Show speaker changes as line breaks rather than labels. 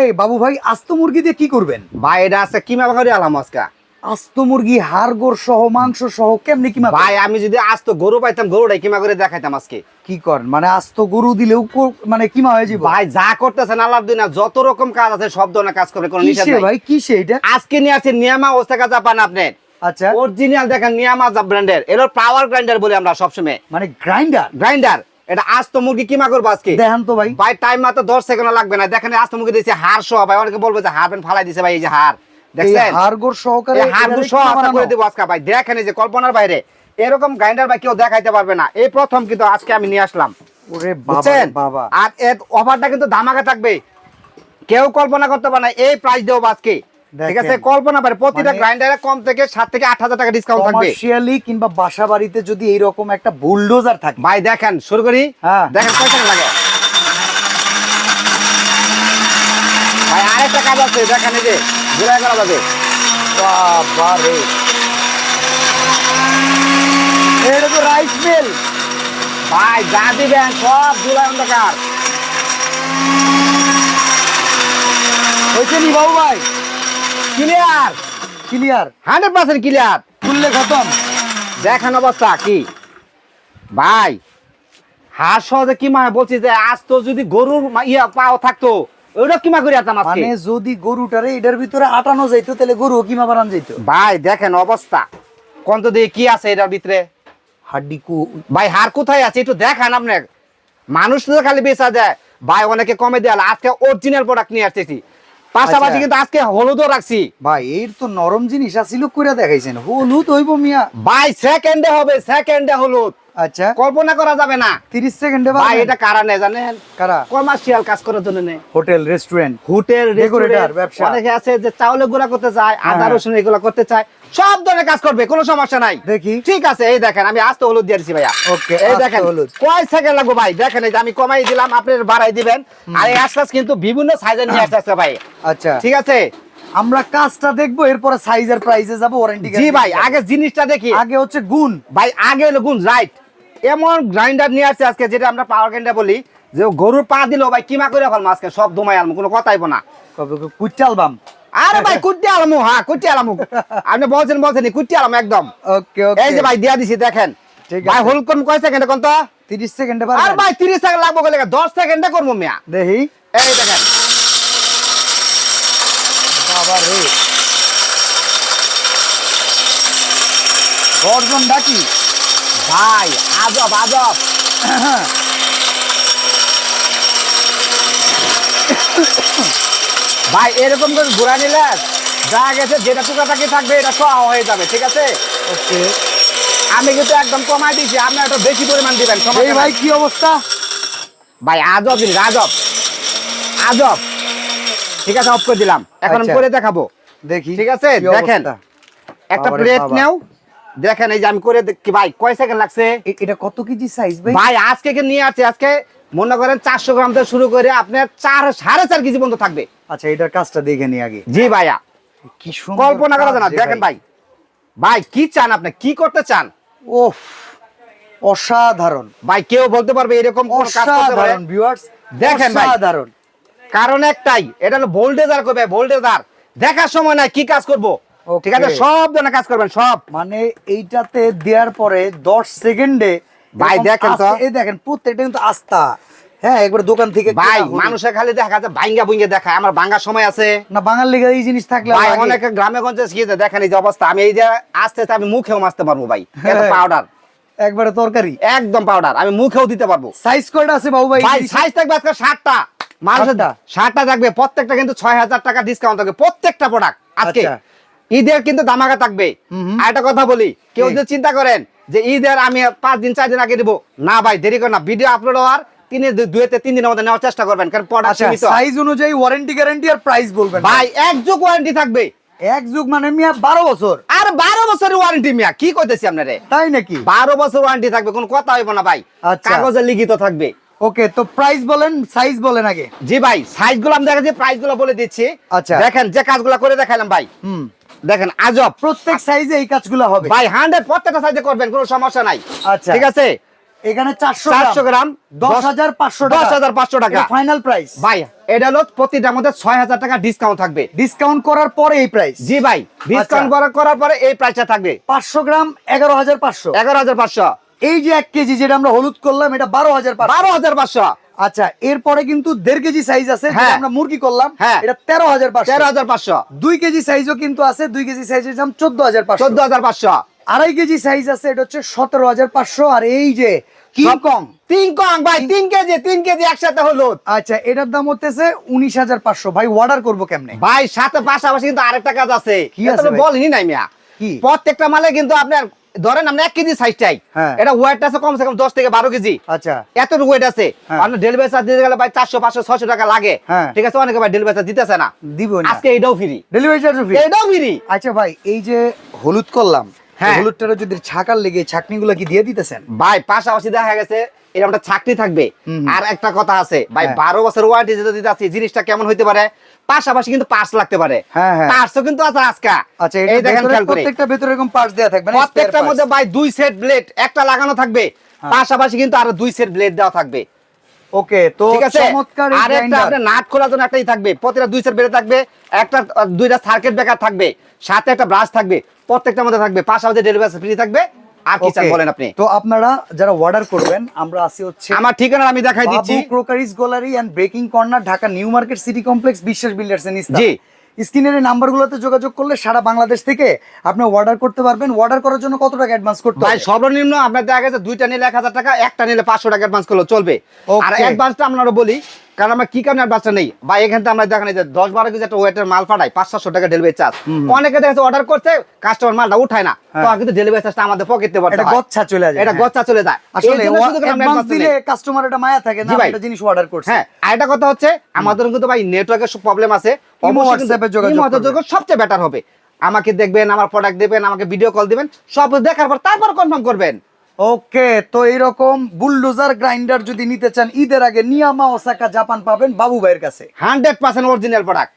এই বাবু ভাই আস্ত মুরগি দিয়ে কি করবেন?
ভাই এটা আছে কিমা করে আলাম আজকা।
আস্ত মুরগি সহ মাংস সহ কেমনি কিমা
ভাই আমি যদি আজ তো গরু পাইতাম গরুটাই কিমা করে দেখাইতাম আজকে।
কি করেন? মানে আস্ত গরু দিলেও কো- মানে কিমা হয়ে যাবে
ভাই যা করতেছেন আল্লাহ দিন যত রকম কাজ আছে সব ধরনের কাজ করবে কোনো নিষেধ
কিসে
নাই।
ভাই কিসে এটা?
আজকে নিয়ে আসছে নিয়ামা ওস্তাকা জাপান আপনি
আচ্ছা।
অরিজিনাল দেখেন নিয়ামা ব্র্যান্ডের এর। পাওয়ার গ্রাইন্ডার বলি আমরা সবসময়।
মানে গ্রাইন্ডার
গ্রাইন্ডার এটা আজ তো মুরগি কিমা করব আজকে?
দেখান তো ভাই।
ভাই টাইম মাত্র দশ সেকেন্ড লাগবে না। দেখেন আজ তো মুরগি দিয়েছে হাড় সহ ভাই। অনেকে বলবে যে ফালাই দিছে ভাই এই যে হাড়।
এই
দেখছেন?
হাড় সহকারে
এই সহ
কিমা
আশা
বানানো?
করে দেবো আজকে ভাই। দেখেন এই যে কল্পনার বাইরে। এরকম গ্রাইন্ডার ভাই কেউ দেখাইতে পারবে না। এই প্রথম কিন্তু আজকে আমি নিয়ে আসলাম। আর অফারটা কিন্তু ধামাকা থাকবে। কেউ কল্পনা করতে পারে না এই প্রাইস দেবো আজকে। ঠিক আছে কল্পনা পারে প্রতিটা
মানে-
গ্রাইন্ডারে কম থেকে সাত থেকে আট হাজার টাকা ডিসকাউন্ট থাকবে।
কমার্শিয়ালি কিংবা বাসা বাড়িতে যদি এইরকম একটা বুলডোজার থাকে।
ভাই দেখেন শুরু করি।
হ্যাঁ।
দেখেন কয় টাকা লাগে? ভাই আরেকটা কাজ আছে দেখেন এই যে ঘুরে করা যাবে
বাবা রে এটা তো রাইস মিল
ভাই যা দিবেন সব জুলাই অন্ধকার।
হয়েছে নি বাবু ভাই?
Clear
clear
hundred percent clear
খুললে খতম।
দেখেন অবস্থা কি? ভাই হাঁস সহজে কি মা বলছি যে আজ তো যদি গরুর ইয়া পাও থাকতো ওইটা কিমা করে আতাম আজকে?
মানে যদি গরুটারে এটার ভিতরে আটানো যাইতো তাহলে গরু কিমা বানান যাইতো?
ভাই দেখেন অবস্থা। কোন তো দিয়ে কি আছে এটার ভিতরে?
হাড্ডি কু
ভাই হার কোথায় আছে? একটু দেখান আপনি মানুষ তো খালি বেচা যায় ভাই অনেকে কমে দেয়াল আজকে অরিজিনাল প্রোডাক্ট নিয়ে আসতেছি। পাশাপাশি
আচ্ছা।
কিন্তু আজকে হলুদও রাখছি।
ভাই এর তো নরম জিনিস আছিল করে দেখাইছেন। হলুদ হইব মিয়া।
ভাই সেকেন্ডে হবে সেকেন্ডে হলুদ।
আচ্ছা।
কল্পনা করা যাবে না।
30 সেকেন্ডে
ভাই এটা কারা জানেন?
কারা?
কমার্শিয়াল কাজ করার জন্য
হোটেল রেস্টুরেন্ট
হোটেল রেস্টুরেন্ট
ব্যবসা।
অনেকে আছে যে চাউলে গুঁড়া করতে চায় আদা
হ্যাঁ।
রসুন এগুলো করতে চায় সব ধরনের কাজ করবে কোনো সমস্যা নাই।
দেখি।
ঠিক আছে এই দেখেন আমি আস্তে হলুদ দিয়ে দিচ্ছি ভাইয়া।
Okay,
এই দেখেন
হলুদ।
কয় সেকেন্ড লাগবে ভাই? দেখেন এই যে আমি কমাই দিলাম আপনি বাড়াই দিবেন। আর এই আশ্বাস কিন্তু বিভিন্ন সাইজের নিয়ে আসতে ভাই।
আচ্ছা।
ঠিক আছে?
আমরা কাজটা দেখব এরপরে সাইজ আর প্রাইসে যাব ওয়ারেন্টি
জি ভাই আগে জিনিসটা দেখি।
আগে হচ্ছে গুণ।
ভাই আগে হলো গুণ রাইট এমন গ্রাইন্ডার নিয়ে আসছে আজকে যেটা আমরা পাওয়ার গ্রাইন্ডার বলি যে গরুর পা দিল ভাই কিমা করে ফেলব আজকে? সব ধুমাই আলমু কোনো কথাই না।
কবে কুচাল বাম
আরে ভাই কুটি আলামু হ্যাঁ কুটি আলামু। আপনি বলছেন বলছেন কুটি আলাম একদম।
ওকে ওকে।
এই যে ভাই দিয়া দিছি দেখেন।
ঠিক
ভাই। হোল্ড করুন কয় সেকেন্ড কোন তো?
30 সেকেন্ডে
আর ভাই 30 সেকেন্ড লাগবে কইলে 10 সেকেন্ডে করব মিয়া।
দেখি।
এই দেখেন।
বাবা রে গর্জন ডাকি।
ভাই আজব আজব। ভাই এরকম করে ঘোরা নিলে যা গেছে যেটা টুকাটাকি থাকবে এটা সহ হয়ে যাবে ঠিক আছে?
ওকে।
আমি কিন্তু একদম কমাই দিয়েছি আপনার একটু বেশি পরিমাণ দিবেন।
ভাই কি অবস্থা?
ভাই আজব জিনিস আজব। আজব। ঠিক আছে অফ করে দিলাম। এখন আমি
আচ্ছা।
করে দেখাবো।
দেখি
ঠিক আছে,
কি
দেখেন। একটা প্লেট। নেও। দেখেন এই যে আমি করে দেখি ভাই কয় সেকেন্ড লাগছে?
এটা কত কেজি সাইজ ভাই?
ভাই আজকে কে নিয়ে আসছে? আজকে মনে করেন চারশো গ্রাম থেকে শুরু করে আপনার চার সাড়ে চার কেজি পর্যন্ত থাকবে।
আচ্ছা এটার কাজটা দেখে নি আগে।
জি ভাইয়া।
কি সুন্দর
কল্পনা করা যায় না। দেখেন ভাই। ভাই। কি চান আপনি? কি করতে চান?
ওফ অসাধারণ।
ভাই কেউ বলতে পারবে এরকম কোন কাজ করতে পারে?
অসাধারণ ভিউয়ার্স
দেখেন ভাই।
অসাধারণ।
কারণ একটাই এটা হলো ভোল্টেজার করবে ভোল্টেজার দেখার সময় নাই কি কাজ করব? ঠিক আছে? সব ধরনের কাজ করবেন সব।
মানে এইটাতে দেওয়ার পরে 10 সেকেন্ডে
ভাই, দেখেন তো।
এই দেখেন প্রত্যেকটা কিন্তু আস্থা। হ্যাঁ একবার দোকান থেকে
ভাই। মানুষের খালি দেখা যায় ভাঙ্গা ভুঙ্গে দেখায়। আমার ভাঙ্গার সময় আছে।
না বাঙাল লেগে এই জিনিস থাকলে
ভাই। অনেকে গ্রামে গঞ্জে শিখেছে দেখেন এই যে অবস্থা আমি এই যে আস্তে আস্তে আমি মুখেও মাছতে পারব ভাই। এত
হ্যাঁ।
পাউডার
একবারে তরকারি।
একদম পাউডার আমি মুখেও দিতে পারব।
সাইজ কয়টা আছে বাবু ভাই?
ভাই সাইজ থাকবে আজকে ষাটটা। মানুষের
ষাটটা?
ষাটটা থাকবে প্রত্যেকটা কিন্তু ছয় হাজার টাকা ডিসকাউন্ট থাকবে প্রত্যেকটা প্রোডাক্ট আজকে
আচ্ছা।
ঈদের কিন্তু দামাকা থাকবে। আর একটা কথা বলি কেউ যদি চিন্তা করেন যে ঈদের আমি পাঁচ দিন চার দিন আগে দিব না ভাই দেরি করে না ভিডিও আপলোড হওয়ার তিন দুয়েতে তিন দিনের মধ্যে নেওয়ার চেষ্টা করবেন কারণ প্রোডাক্ট
আচ্ছা
সীমিত।
সাইজ অনুযায়ী ওয়ারেন্টি গ্যারান্টি আর প্রাইস বলবেন
ভাই এক যুগ ওয়ারেন্টি থাকবে।
এক যুগ মানে মিয়া 12 বছর।
আর বারো বছরের ওয়ারেন্টি মিয়া কি কইতেছি আপনারে?
তাই নাকি?
বারো বছর ওয়ারেন্টি থাকবে কোনো কথা হইব না ভাই।
আচ্ছা।
কাগজে লিখিত থাকবে।
ওকে তো প্রাইস বলেন সাইজ বলেন আগে।
জি ভাই সাইজগুলো আমি দেখাচ্ছি প্রাইসগুলো বলে দিচ্ছি।
আচ্ছা।
দেখেন যে কাজগুলো করে দেখালাম ভাই।
হুম।
দেখেন আজব।
প্রত্যেক সাইজে এই কাজগুলো হবে।
ভাই হান্ড্রেড প্রত্যেকটা সাইজে করবেন কোনো সমস্যা নাই।
আচ্ছা।
ঠিক আছে?
এখানে চারশো
চারশো গ্রাম
দশ হাজার পাঁচশো
দশ হাজার পাঁচশো টাকা।
ফাইনাল প্রাইস
ভাই এটা হলো প্রতিটার মধ্যে ছয় হাজার টাকা ডিসকাউন্ট থাকবে।
ডিসকাউন্ট করার পরে এই প্রাইস
জি ভাই ডিসকাউন্ট করার পরে এই প্রাইসটা থাকবে।
পাঁচশো গ্রাম এগারো হাজার পাঁচশো।
এগারো হাজার পাঁচশো।
এই যে এক কেজি যেটা আমরা হলুদ করলাম এটা বারো হাজার
বারো হাজার পাঁচশো।
আচ্ছা এরপরে কিন্তু দেড় কেজি সাইজ আছে
হ্যাঁ।
আমরা মুরগি করলাম
হ্যাঁ।
এটা তেরো হাজার
তেরো হাজার পাঁচশো।
দুই কেজি সাইজও কিন্তু আছে দুই কেজি সাইজের দাম চোদ্দ হাজার পাঁচশো।
চোদ্দ হাজার পাঁচশো।
আড়াই কেজি সাইজ আছে এটা হচ্ছে সতেরো হাজার পাঁচশো। আর এই যে কিংকং
তিন কং। ভাই তিন কেজি তিন কেজি একসাথে হলো
আচ্ছা এটার দাম হতেছে উনিশ হাজার পাঁচশো। ভাই অর্ডার করব কেমনে?
ভাই সাথে পাশাপাশি কিন্তু আরেকটা কাজ আছে।
কি আছে
তো
ভাই?
নাই মিয়া। প্রত্যেকটা মালে কিন্তু আপনার ধরেন আমরা এক কেজি সাইজ
চাই।
এটা ওয়েট আছে কমসে কম দশ থেকে বারো কেজি।
আচ্ছা।
এত ওয়েট আছে।
হ্যাঁ।
আপনার ডেলিভারি চার্জ দিতে গেলে ভাই চারশো পাঁচশো ছশো টাকা লাগে।
হ্যাঁ।
ঠিক আছে অনেকে ভাই ডেলিভারি চার্জ দিতেছে না।
দিব না।
আজকে এটাও ফ্রি
ডেলিভারি চার্জ ফ্রি
এটাও ফ্রি
আচ্ছা ভাই এই যে হলুদ করলাম
হ্যাঁ।
হলুদটারে যদি ছাকার লেগে ছাকনিগুলো কি দিয়ে দিতেছেন?
ভাই পাশাপাশি দেখা গেছে এরকম একটা চাকরি থাকবে আর একটা কথা আছে ভাই
হ্যাঁ।
বারো বছর ওয়ারেন্টি যেটা দিতে আছে জিনিসটা কেমন হইতে পারে? পাশাপাশি কিন্তু পার্স লাগতে পারে।
হ্যাঁ, হ্যাঁ।
কিন্তু আছে আজকে।
আচ্ছা
এই দেখেন
প্রত্যেকটা ভেতরে এরকম পার্টস থাকবে
প্রত্যেকটার মধ্যে ভাই দুই সেট ব্লেড একটা লাগানো থাকবে। পাশাপাশি কিন্তু আরও দুই সেট ব্লেড দেওয়া থাকবে।
ওকে তো
ঠিক আছে?
চমৎকার
আর একটা আপনার নাট খোলার জন্য একটাই থাকবে। প্রতিটা দুই সেট ব্লেড থাকবে একটা দুইটা সার্কিট ব্রেকার থাকবে। সাথে একটা ব্রাশ থাকবে। প্রত্যেকটার মধ্যে থাকবে পাশাপাশি ডেলিভারি ফ্রি থাকবে। আর কি চান বলেন আপনি?
তো আপনারা যারা অর্ডার করবেন আমরা আছি হচ্ছে
আমার ঠিকানা আমি দেখাই দিচ্ছি।
Crockeries gallery and breaking corner Dhaka new market city complex Biswas builders and
G.
স্ক্রিনের এই নাম্বারগুলোতে যোগাযোগ করলে সারা বাংলাদেশ থেকে আপনি অর্ডার করতে পারবেন। অর্ডার করার জন্য কত টাকা অ্যাডভান্স করতে
ভাই
হবে?
সর্বনিম্ন আপনার দেখা গেছে দুইটা নিলে এক হাজার টাকা একটা নিলে পাঁচশো টাকা অ্যাডভান্স করলে চলবে. আর অ্যাডভান্সটা আপনারা বলি কারণ আমরা কি কারণে অ্যাডভান্সটা নেই? বা এখান থেকে আমরা দেখেন যে দশ বারো কেজি একটা ওয়েটের মাল পাঠাই পাঁচ সাতশো টাকা ডেলিভারি চার্জ অনেকে দেখা অর্ডার করছে কাস্টমার মালটা উঠায় না।
হ্যাঁ।
তো কিন্তু ডেলিভারি চার্জটা আমাদের পকেটে
এটা গচ্ছা চলে যায়
এটা
হ্যাঁ।
গচ্চা চলে যায়।
আসলে অ্যাডভান্স দিলে কাস্টমার এটা মায়া থাকে না একটা জিনিস অর্ডার করছে।
হ্যাঁ আর একটা কথা হচ্ছে আমাদের কিন্তু ভাই নেটওয়ার্কের প্রবলেম আছে। যোগাযোগ সবচেয়ে বেটার হবে। আমাকে দেখবেন আমার প্রোডাক্ট দেবেন আমাকে ভিডিও কল দিবেন সব দেখার পর তারপর কনফার্ম করবেন।
ওকে, তো এইরকম বুলডোজার গ্রাইন্ডার যদি নিতে চান, ঈদের আগে নিয়ামা ওসাকা জাপান পাবেন বাবু ভাইয়ের কাছে।
Hundred percent original product.